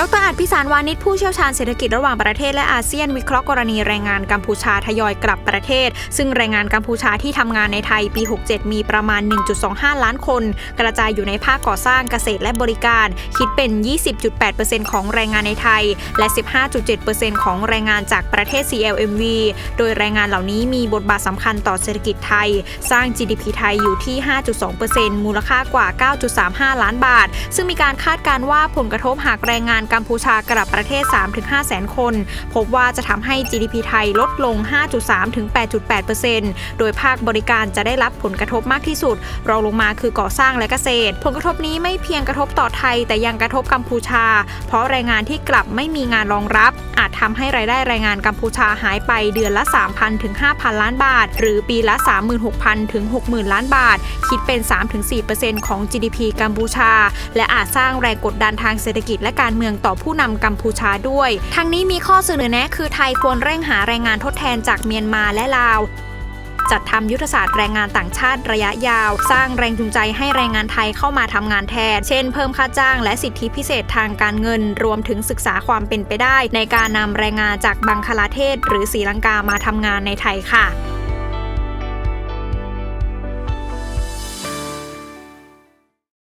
ดรอาจพิสารวานิชผู้เชี่ยวชาญเศรษฐกิจระหว่างประเทศและอาเซียนวิเคราะห์กรณีแรงงานกัมพูชาทยอยกลับประเทศ ซึ่งแรงงานกัมพูชาที่ทำงานในไทยปี 67 มีประมาณ 1.25 ล้านคน กระจายอยู่ในภาคก่อสร้างเกษตรและบริการ คิดเป็น 20.8%ของแรงงานในไทย และ 15.7%ของแรงงานจากประเทศ CLMV โดยแรงงานเหล่านี้มีบทบาทสำคัญต่อเศรษฐกิจไทย สร้าง GDP ไทยอยู่ที่ 5.2%มูลค่ากว่า 9.35 ล้านบาท ซึ่งมีการคาดการณ์ว่าผลกระทบหากแรงงานกัมพูชากลับประเทศ 3-5 แสนคน พบว่าจะทำให้ GDP ไทยลดลง 5.3ถึง8.8%โดยภาคบริการจะได้รับผลกระทบมากที่สุด รองลงมาคือก่อสร้างและเกษตร ผลกระทบนี้ไม่เพียงกระทบต่อไทย แต่ยังกระทบกัมพูชา เพราะแรงงานที่กลับไม่มีงานรองรับ อาจทำให้รายได้แรงงานกัมพูชาหายไปเดือนละ 3,000ถึง5,000 ล้านบาท หรือปีละ 36,000ถึง60,000 ล้านบาท คิดเป็น 3-4%ของ GDP กัมพูชา และอาจสร้างแรงกดดันทางเศรษฐกิจและการเมืองต่อผู้นำกัมพูชาด้วย ทั้งนี้มีข้อเสนอแนะ คือไทยควรเร่งหาแรงงานทดแทนจากเมียนมาและลาวจัดทำยุทธศาสตร์แรงงานต่างชาติระยะยาว สร้างแรงจูงใจให้แรงงานไทยเข้ามาทำงานแทน เช่นเพิ่มค่าจ้างและสิทธิพิเศษทางการเงิน รวมถึงศึกษาความเป็นไปได้ ในการนำแรงงานจากบังคลาเทศ หรือศรีลังกามาทำงานในไทยค่ะ